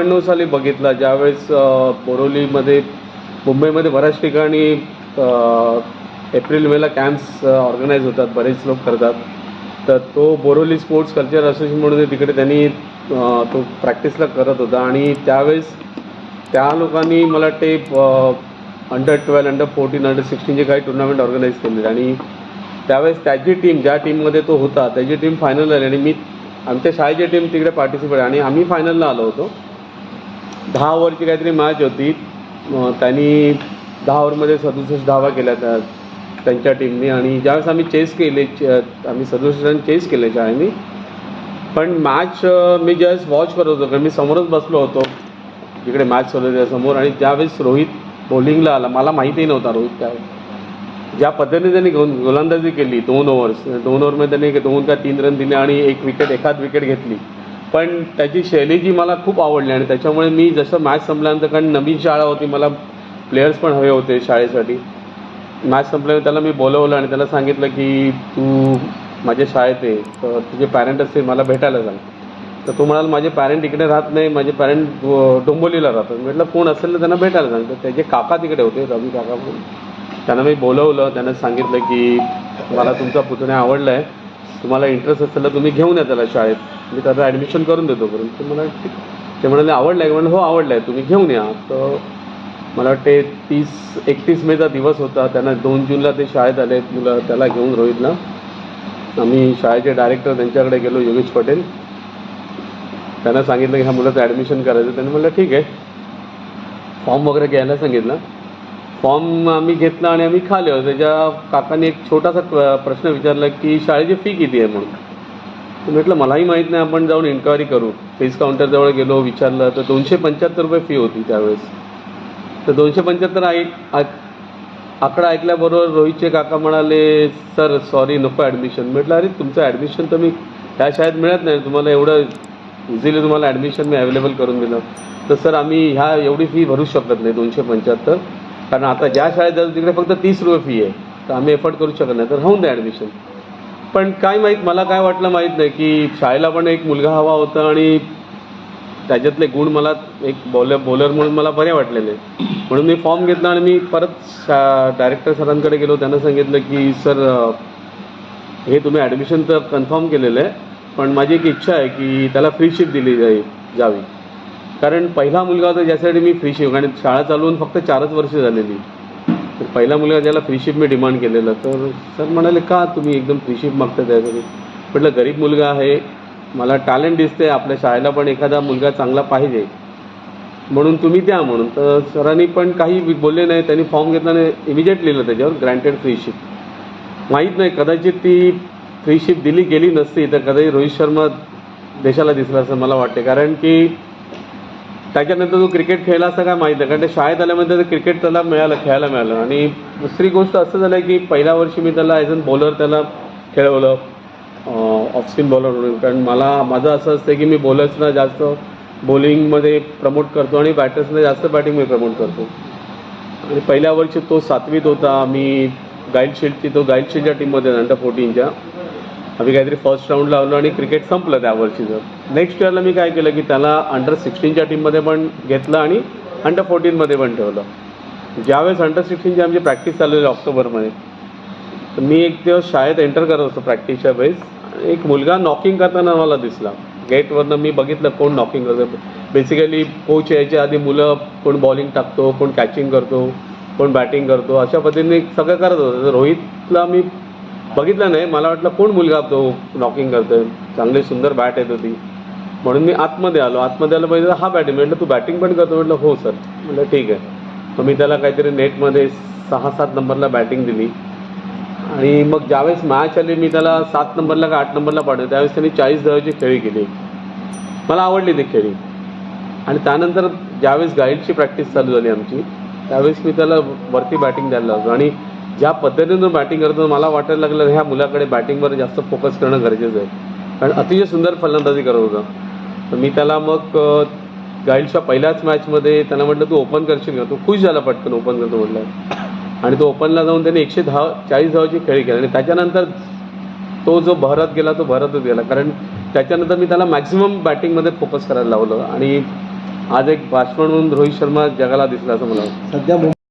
नव्याण्णव साली बघितला ज्यावेळेस बोरोलीमध्ये मुंबईमध्ये बऱ्याच ठिकाणी एप्रिल मेला कॅम्प्स ऑर्गनाईज होतात बरेच लोक करतात. तर तो बोरोली स्पोर्ट्स कल्चर असोसिएशन म्हणून तिकडे त्यांनी तो प्रॅक्टिसला करत होता. आणि त्यावेळेस त्या लोकांनी मला वाटते under twelve under fourteen under सिक्स्टीनचे काही टुर्नामेंट ऑर्गनाईज केले आणि त्यावेळेस त्याची टीम ज्या टीममध्ये तो होता त्याची टीम फायनल आली आणि मी आमच्या शाळेची टीम तिकडे पार्टिसिपेट आणि आम्ही फायनलला आलो होतो. दहा ओव्हरची काहीतरी मॅच होती. त्यांनी दहा ओव्हरमध्ये सदुसष्ट धावा केल्या त्या त्यांच्या टीमने आणि ज्यावेळेस आम्ही चेस केले आम्ही सदुसष्ट रन चेस केले शाळेने पण मॅच मी ज्यावेळेस वॉच करत होतो कारण मी समोरच बसलो होतो. जिकडे मॅच चालू होती समोर आणि ज्यावेळेस रोहित बॉलिंगला आला मला माहितीही नव्हता रोहित काय. ज्या पद्धतीने त्यांनी गोल गोलंदाजी केली दोन ओव्हर्स दोन ओव्हरमध्ये त्यांनी दोन का तीन रन दिले आणि एक विकेट एखाद विकेट घेतली. पण त्याची शैली जी मला खूप आवडली आणि त्याच्यामुळे मी जसं मॅच संपल्यानंतर कारण नवीन शाळा होती मला प्लेयर्स पण हवे होते शाळेसाठी. मॅच संपल्यानंतर त्याला मी बोलवलं आणि त्याला सांगितलं की तू माझ्या शाळेत आहे तर तुझे पॅरेंट असतील मला भेटायला सांग तर तो म्हणाला माझे पॅरेंट इकडे राहत नाही माझे पॅरेंट डोंबोलीला राहतात. म्हटलं कोण असेल तर त्यांना भेटायला सांग तर त्याचे काका तिकडे होते रवी काका त्यांना मी बोलवलं त्यांना सांगितलं की मला तुमचा पुतण्या आवडला आहे तुम्हाला इंटरेस्ट असेल तर तुम्ही घेऊन या त्याला शाळेत. मी त्याचं ॲडमिशन करून देतो परंतु मला ठीक. ते म्हणाले आवडलं आहे म्हणलं हो आवडलं आहे तुम्ही घेऊन या. तर मला वाटते तीस एकतीस मेचा दिवस होता. त्यांना दोन जूनला ते शाळेत आले. मुलं त्याला घेऊन रोहितला. आम्ही शाळेचे डायरेक्टर त्यांच्याकडे गेलो योगेश पटेल. त्यांना सांगितलं की ह्या मुलाचं ॲडमिशन करायचं. त्यांनी म्हटलं ठीक आहे. फॉर्म वगैरे घ्यायला सांगितलं. फॉर्म आम्ही घेतला आणि आम्ही खाले त्याच्या काकाने एक छोटासा प्रश्न विचारला की शाळेची फी किती आहे म्हणून? तर म्हटलं मलाही माहीत नाही आपण जाऊन इन्क्वायरी करू. फीस काउंटरजवळ गेलो विचारलं तर दोनशे पंच्याहत्तर रुपये फी होती त्यावेळेस. तर दोनशे पंच्याहत्तर ऐक आकडा ऐकल्याबरोबर रोहितचे काका म्हणाले सर सॉरी नको ॲडमिशन म्हटलं अरे तुमचं ॲडमिशन तर मी त्या शाळेत मिळत नाही तुम्हाला एवढं इझिली तुम्हाला ॲडमिशन मी अवेलेबल करून दिलं. तर सर आम्ही ह्या एवढी फी भरू शकत नाही दोनशे पंच्याहत्तर. कारण आता ज्या शाळेत जातो तिकडे फक्त तीस रुपये फी आहे. तर आम्ही एफर्ट करू शकत नाही. तर राहून द्या ॲडमिशन पण काय माहीत मला काय वाटलं माहीत नाही की शाळेला पण एक मुलगा हवा होता आणि त्याच्यातले गुण मला एक बॉलर बॉलर म्हणून मला बरे वाटलेले. म्हणून मी फॉर्म घेतला आणि मी परत डायरेक्टर सरांकडे गेलो. त्यांना सांगितलं की सर हे तुम्ही ॲडमिशन तर कन्फर्म केलेलं आहे पण माझी एक इच्छा आहे की त्याला फ्रीशिप दिली जाई जावी. कारण पहिला मुलगा होता ज्यासाठी मी फ्रीशिप आणि शाळा चालवून फक्त चारच वर्ष झालेली. तर पहिला मुलगा ज्याला फ्रीशिप मी डिमांड केलेलं तर सर म्हणाले का तुम्ही एकदम फ्रीशिप मागता त्यासाठी म्हटलं गरीब मुलगा आहे मला टॅलेंट दिसते आपल्या शाळेला पण एखादा मुलगा चांगला पाहिजे. म्हणून तुम्ही द्या म्हणून. तर सरांनी पण काही बोलले नाही त्यांनी फॉर्म घेतला नाही इमिजिएट लिहिलं त्याच्यावर ग्रँटेड फ्रीशिप माहीत नाही कदाचित ती फ्रीशिप दिली गेली नसती तर कदाचित रोहित शर्मा देशाला दिसला असं मला वाटते. कारण की त्याच्यानंतर तो क्रिकेट खेळला असं काय माहीत? नाही कारण ते शाळेत आल्यामध्ये ते क्रिकेट त्याला मिळालं खेळायला मिळालं. आणि दुसरी गोष्ट असं झालं की पहिल्या वर्षी मी त्याला ॲज अन बॉलर त्याला खेळवलं ऑफस्पिन बॉलर म्हणून. कारण मला माझं असं असतं की मी बॉलर्सना जास्त बॉलिंगमध्ये प्रमोट करतो आणि बॅटर्सना जास्त बॅटिंग मी प्रमोट करतो. आणि पहिल्या वर्षी तो सातवीत होता. मी गाईड शिल्डची तो गाईड शिल्डच्या टीममध्ये अंडर फोर्टीनच्या आम्ही काहीतरी फर्स्ट राऊंडला आलो आणि क्रिकेट संपलं त्यावर्षीचं नेक्स्ट इयरला मी काय केलं की त्याला अंडर सिक्स्टीनच्या टीममध्ये पण घेतलं आणि अंडर फोर्टीनमध्ये पण ठेवलं. ज्यावेळेस अंडर सिक्स्टीनची आमची प्रॅक्टिस चालू ऑक्टोबरमध्ये तर मी एक दिवस शाळेत एंटर करत होतो प्रॅक्टिसच्या वेळेस एक मुलगा नॉकिंग करताना मला दिसला. गेटवरनं मी बघितलं कोण नॉकिंग करतो बेसिकली कोच यायच्या आधी मुलं कोण बॉलिंग टाकतो कोण कॅचिंग करतो कोण बॅटिंग करतो अशा पद्धतीने सगळं करत होतं. रोहितला मी बघितलं नाही. मला वाटलं कोण मुलगा तो नॉकिंग करतोय? चांगली सुंदर बॅट येत होती. म्हणून मी आतमध्ये आलो. आतमध्ये आलो पाहिजे हा बॅटिंग म्हटलं तू बॅटिंग पण करतो? म्हटलं हो सर म्हटलं ठीक आहे. मग मी त्याला काहीतरी नेटमध्ये सहा सात नंबरला बॅटिंग दिली. आणि मग ज्यावेळेस मॅच आली मी त्याला सात नंबरला का आठ नंबरला पाठवलं. त्यावेळेस त्यांनी चाळीस धावाची खेळी केली. मला आवडली ती खेळी. आणि त्यानंतर ज्यावेळेस गाईडची प्रॅक्टिस चालू झाली आमची त्यावेळेस मी त्याला वरती बॅटिंग द्यायला लागलो. आणि ज्या पद्धतीनं बॅटिंग करतो मला वाटायला लागलं ह्या मुलाकडे बॅटिंगवर जास्त फोकस करणं गरजेचं आहे. कारण अतिशय सुंदर फलंदाजी करत होता. तर मी त्याला मग गाईडच्या पहिल्याच मॅचमध्ये त्याला म्हटलं तू ओपन करशील का? तो खुश झाला पटकन ओपन करतो म्हटलं. आणि तो ओपनला जाऊन त्याने एकशे दहा चाळीस धावाची खेळी केली. आणि त्याच्यानंतर तो जो भरत गेला तो भरतच गेला. कारण त्याच्यानंतर मी त्याला मॅक्झिमम बॅटिंगमध्ये फोकस करायला लावलं. आणि आज एक बॅट्समन म्हणून रोहित शर्मा जगाला दिसला असं मला सध्या